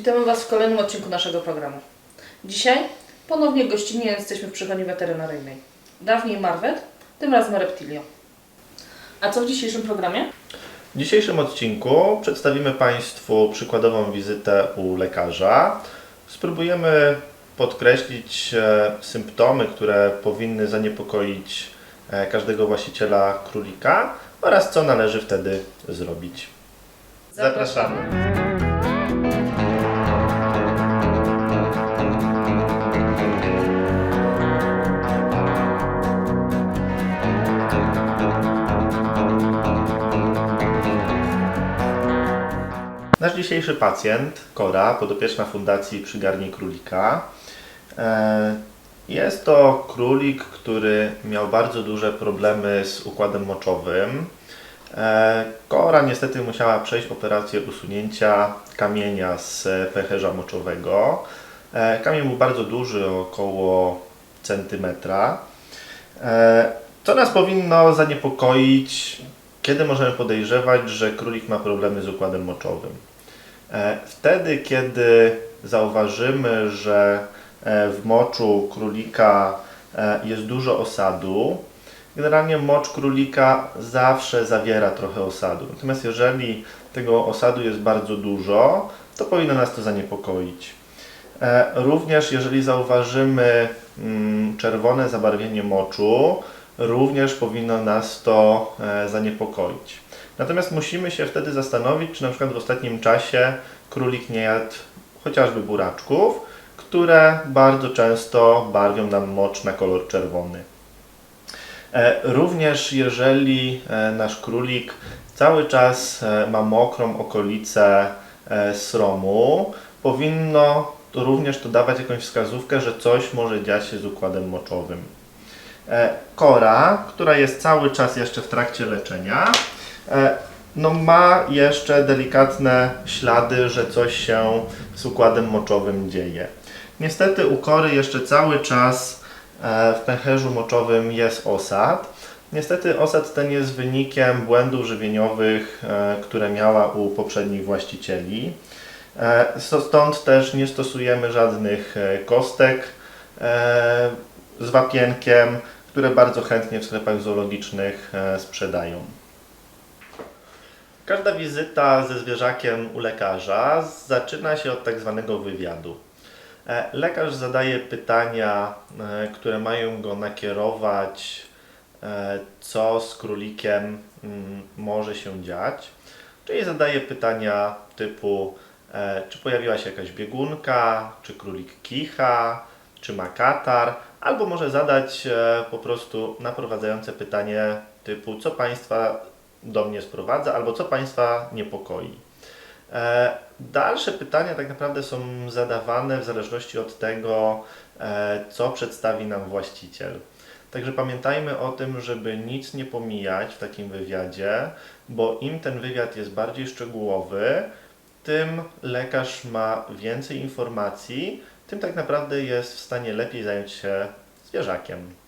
Witamy Was w kolejnym odcinku naszego programu. Dzisiaj ponownie gościnnie jesteśmy w przychodni weterynaryjnej. Dawniej Marwet, tym razem Reptilio. A co w dzisiejszym programie? W dzisiejszym odcinku przedstawimy Państwu przykładową wizytę u lekarza. Spróbujemy podkreślić e, symptomy, które powinny zaniepokoić e, każdego właściciela królika oraz co należy wtedy zrobić. Zapraszamy. Dzisiejszy pacjent, Kora, podopieczna Fundacji Przygarnij Królika. E, Jest to królik, który miał bardzo duże problemy z układem moczowym. E, Kora niestety musiała przejść operację usunięcia kamienia z pęcherza moczowego. E, Kamień był bardzo duży, około centymetra. Co nas powinno zaniepokoić, kiedy możemy podejrzewać, że królik ma problemy z układem moczowym? E, Wtedy, kiedy zauważymy, że e, w moczu królika e, jest dużo osadu, generalnie mocz królika zawsze zawiera trochę osadu. Natomiast jeżeli tego osadu jest bardzo dużo, to powinno nas to zaniepokoić. Również jeżeli zauważymy mm, czerwone zabarwienie moczu, również powinno nas to zaniepokoić. Natomiast musimy się wtedy zastanowić, czy na przykład w ostatnim czasie królik nie jadł chociażby buraczków, które bardzo często barwią nam mocz na kolor czerwony. E, Również jeżeli e, nasz królik cały czas e, ma mokrą okolicę sromu, powinno również to dawać jakąś wskazówkę, że coś może dziać się z układem moczowym. Kora, która jest cały czas jeszcze w trakcie leczenia, no ma jeszcze delikatne ślady, że coś się z układem moczowym dzieje. Niestety u kory jeszcze cały czas e, w pęcherzu moczowym jest osad. Niestety osad ten jest wynikiem błędów żywieniowych, e, które miała u poprzednich właścicieli. E, Stąd też nie stosujemy żadnych e, kostek e, z wapienkiem, które bardzo chętnie w sklepach zoologicznych e, sprzedają. Każda wizyta ze zwierzakiem u lekarza zaczyna się od tak zwanego wywiadu. E, Lekarz zadaje pytania, e, które mają go nakierować, e, co z królikiem mm, może się dziać. Czyli zadaje pytania typu, czy pojawiła się jakaś biegunka, czy królik kicha, czy ma katar, albo może zadać po prostu naprowadzające pytanie typu, co Państwa do mnie sprowadza, albo co Państwa niepokoi. E, Dalsze pytania tak naprawdę są zadawane w zależności od tego, e, co przedstawi nam właściciel. Także pamiętajmy o tym, żeby nic nie pomijać w takim wywiadzie, bo im ten wywiad jest bardziej szczegółowy, tym lekarz ma więcej informacji, tym tak naprawdę jest w stanie lepiej zająć się zwierzakiem.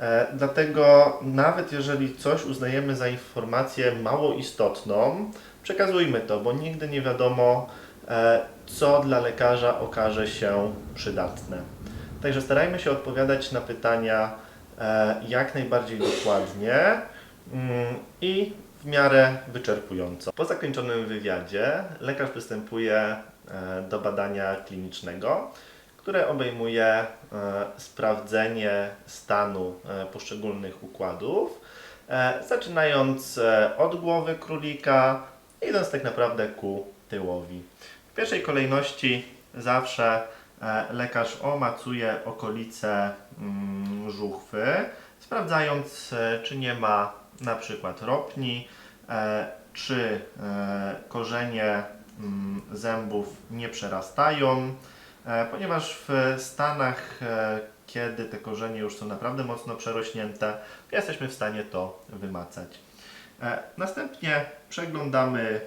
E, Dlatego nawet jeżeli coś uznajemy za informację mało istotną, przekazujmy to, bo nigdy nie wiadomo, e, co dla lekarza okaże się przydatne. Także starajmy się odpowiadać na pytania e, jak najbardziej dokładnie mm, i w miarę wyczerpująco. Po zakończonym wywiadzie lekarz przystępuje do badania klinicznego, które obejmuje e, sprawdzenie stanu e, poszczególnych układów, e, zaczynając od głowy królika, idąc tak naprawdę ku tyłowi. W pierwszej kolejności zawsze lekarz omacuje okolice mm, żuchwy, sprawdzając, czy nie ma na przykład ropni, czy korzenie mm, zębów nie przerastają, ponieważ w stanach, e, kiedy te korzenie już są naprawdę mocno przerośnięte, jesteśmy w stanie to wymacać. E, Następnie przeglądamy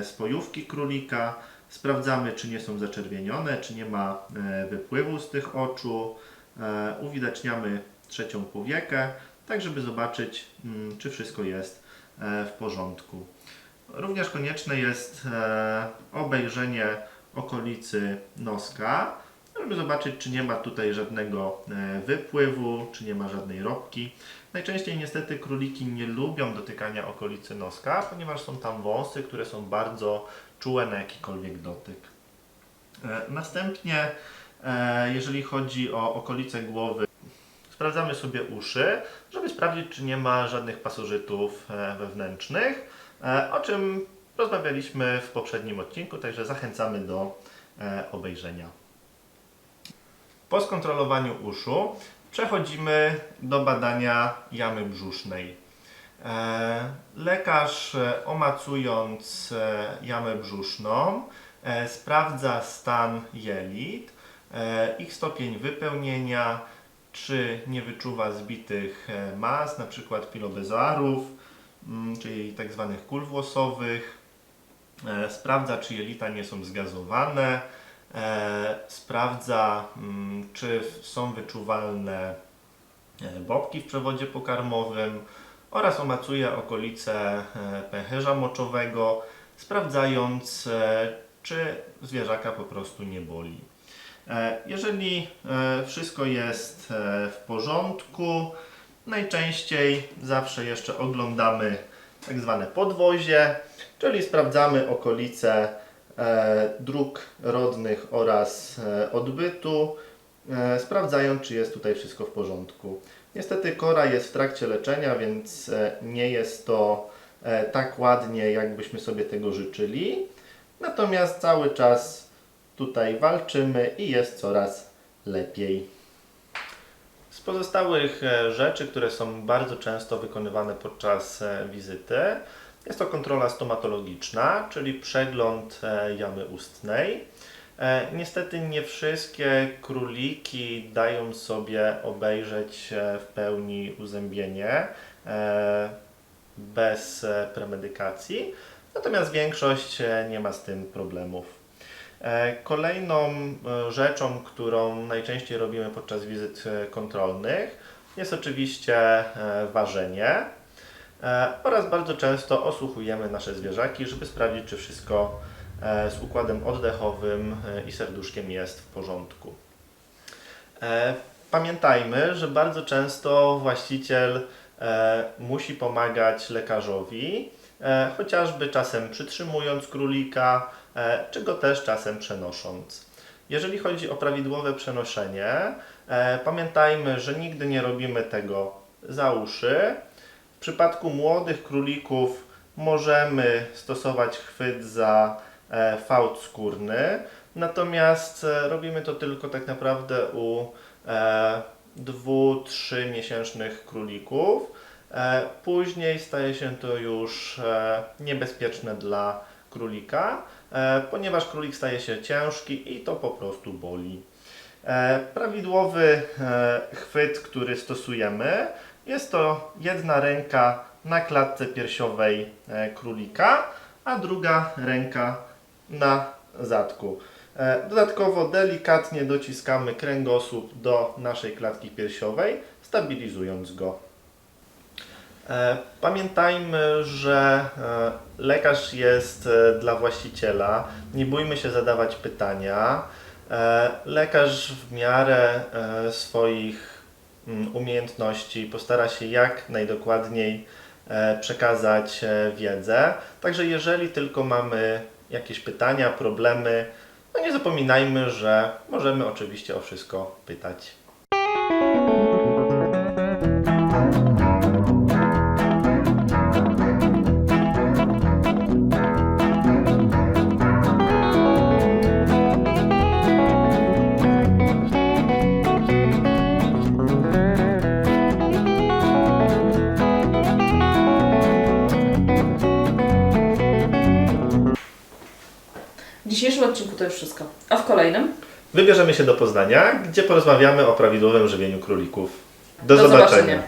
e, spojówki królika, sprawdzamy, czy nie są zaczerwienione, czy nie ma e, wypływu z tych oczu. E, Uwidaczniamy trzecią powiekę, tak żeby zobaczyć, mm, czy wszystko jest e, w porządku. Również konieczne jest e, obejrzenie okolicy noska, żeby zobaczyć, czy nie ma tutaj żadnego e, wypływu, czy nie ma żadnej robki. Najczęściej niestety króliki nie lubią dotykania okolicy noska, ponieważ są tam wąsy, które są bardzo czułe na jakikolwiek dotyk. E, Następnie, e, jeżeli chodzi o okolice głowy, sprawdzamy sobie uszy, żeby sprawdzić, czy nie ma żadnych pasożytów wewnętrznych, o czym rozmawialiśmy w poprzednim odcinku, także zachęcamy do e, obejrzenia. Po skontrolowaniu uszu przechodzimy do badania jamy brzusznej. E, Lekarz e, omacując jamę brzuszną sprawdza stan jelit, ich stopień wypełnienia, czy nie wyczuwa zbitych mas, przykład pilobezoarów, mm, czyli tak zwanych kul włosowych. E, Sprawdza, czy jelita nie są zgazowane. E, Sprawdza, mm, czy są wyczuwalne e, bobki w przewodzie pokarmowym oraz omacuje okolice pęcherza moczowego, sprawdzając, czy zwierzaka po prostu nie boli. Jeżeli wszystko jest w porządku, najczęściej zawsze jeszcze oglądamy tak zwane podwozie, czyli sprawdzamy okolice e, dróg rodnych oraz e, odbytu, e, sprawdzając, czy jest tutaj wszystko w porządku. Niestety kora jest w trakcie leczenia, więc nie jest to tak ładnie, jakbyśmy sobie tego życzyli. Natomiast cały czas tutaj walczymy i jest coraz lepiej. Z pozostałych rzeczy, które są bardzo często wykonywane podczas wizyty, jest to kontrola stomatologiczna, czyli przegląd e, jamy ustnej. E, Niestety nie wszystkie króliki dają sobie obejrzeć e, w pełni uzębienie bez premedykacji, natomiast większość nie ma z tym problemów. Kolejną rzeczą, którą najczęściej robimy podczas wizyt kontrolnych jest oczywiście ważenie oraz bardzo często osłuchujemy nasze zwierzaki, żeby sprawdzić, czy wszystko e, z układem oddechowym e, i serduszkiem jest w porządku. E, Pamiętajmy, że bardzo często właściciel e, musi pomagać lekarzowi, e, chociażby czasem przytrzymując królika, e, czy go też czasem przenosząc. Jeżeli chodzi o prawidłowe przenoszenie, e, pamiętajmy, że nigdy nie robimy tego za uszy. Przypadku młodych królików możemy stosować chwyt za e, fałd skórny, natomiast e, robimy to tylko tak naprawdę u e, dwu, trzy miesięcznych królików. Później staje się to już niebezpieczne dla królika, ponieważ królik staje się ciężki i to po prostu boli. Prawidłowy chwyt, który stosujemy, jest to jedna ręka na klatce piersiowej e, królika, a druga ręka na zadku. E, Dodatkowo delikatnie dociskamy kręgosłup do naszej klatki piersiowej, stabilizując go. E, Pamiętajmy, że lekarz jest dla właściciela. Nie bójmy się zadawać pytania. Lekarz w miarę swoich umiejętności postara się jak najdokładniej e, przekazać e, wiedzę. Także jeżeli tylko mamy jakieś pytania, problemy, no nie zapominajmy, że możemy oczywiście o wszystko pytać. Dzisiejszym odcinku to już wszystko. A w kolejnym? Wybierzemy się do Poznania, gdzie porozmawiamy o prawidłowym żywieniu królików. Do, Do zobaczenia. zobaczenia.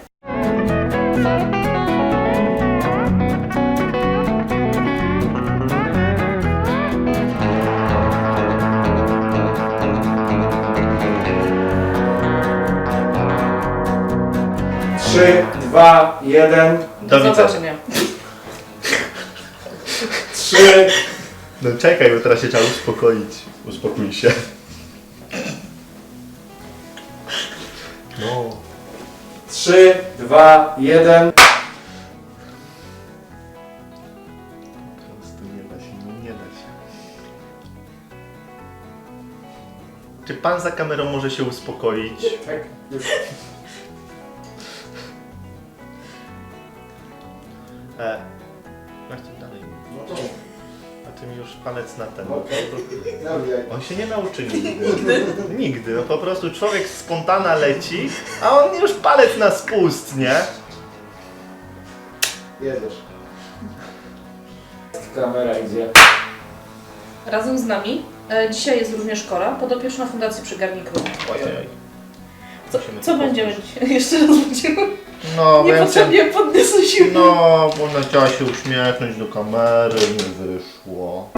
Trzy, dwa, jeden, Do widzenia. zobaczenia. trzy. No czekaj, bo teraz się trzeba uspokoić. Uspokój się. No. 3, 2, 1. Z tym nie da się, no nie da się. Czy pan za kamerą może się uspokoić? Tak, już. E, A ty mi już palec na ten. On się nie nauczy nigdy. Nigdy. No po prostu człowiek spontana leci, a on już palec na spust, nie? Jedziesz. Kamera idzie. Razem z nami e, dzisiaj jest również Kora, podopieczna Fundacji Przygarnij Króla. Ojej. Co, Musimy co to będziemy dzisiaj? Jeszcze raz będziemy. No. Niepotrzebnie podniosę siły. No, bo ona chciała się uśmiechnąć do kamery, nie wyszło.